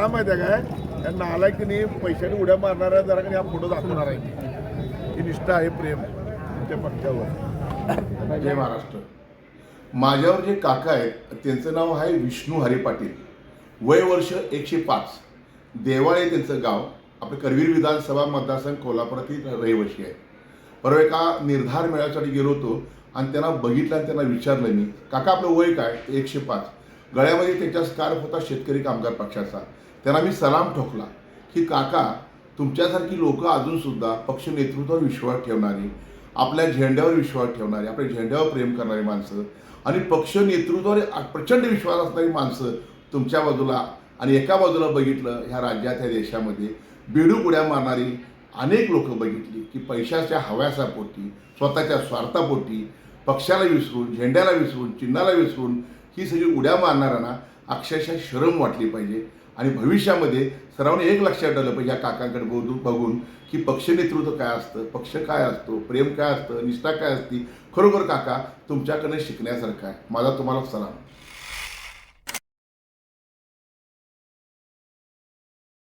का माहिती आहे काय? या नालायकीने पैशाने उड्या मारणाऱ्या जरा का हा फोटो दाखवणार आहे ही निष्ठा आहे प्रेम त्या पक्षावर. जय महाराष्ट्र. माझ्यावर जे काका आहेत त्यांचं नाव आहे विष्णू हरी पाटील. वय वर्ष एकशे पाच. देवाळे त्यांचं गाव. आपलं करवीर विधानसभा मतदारसंघ कोल्हापुरातील रहिवाशी आहे. परवा एका निर्धार मेळाव्यासाठी गेलो होतो आणि त्यांना बघितलं आणि त्यांना विचारलं मी काका आपलं वय काय? एकशे पाच. गळ्यामध्ये त्याच्या स्कार्फ होता शेतकरी कामगार पक्षाचा. त्यांना मी सलाम ठोकला की काका तुमच्यासारखी लोकं अजूनसुद्धा पक्ष नेतृत्वावर विश्वास ठेवणारी आपल्या झेंड्यावर विश्वास ठेवणारी आपल्या झेंड्यावर प्रेम करणारी माणसं आणि पक्ष नेतृत्वावर प्रचंड विश्वास असणारी माणसं तुमच्या बाजूला आणि एका बाजूला बघितलं ह्या राज्यात ह्या देशामध्ये बेडूक उड्या मारणारी अनेक लोक बघितली की पैशाच्या हव्यासापोटी स्वतःच्या स्वार्थापोटी पक्षाला विसरून झेंड्याला विसरून चिन्हाला विसरून ही सगळी उड्या मारणाऱ्यांना अक्षरशः शरम वाटली पाहिजे. आणि भविष्यामध्ये सर्वांनी एक लक्षात ठेवलं पाहिजे या काकांकडे बघून बघून की पक्ष नेतृत्व काय असतं पक्ष काय असतो प्रेम काय असतं निष्ठा काय असती. खरोखर काका तुमच्याकडनं शिकण्यासारखं आहे. माझा तुम्हाला सलाम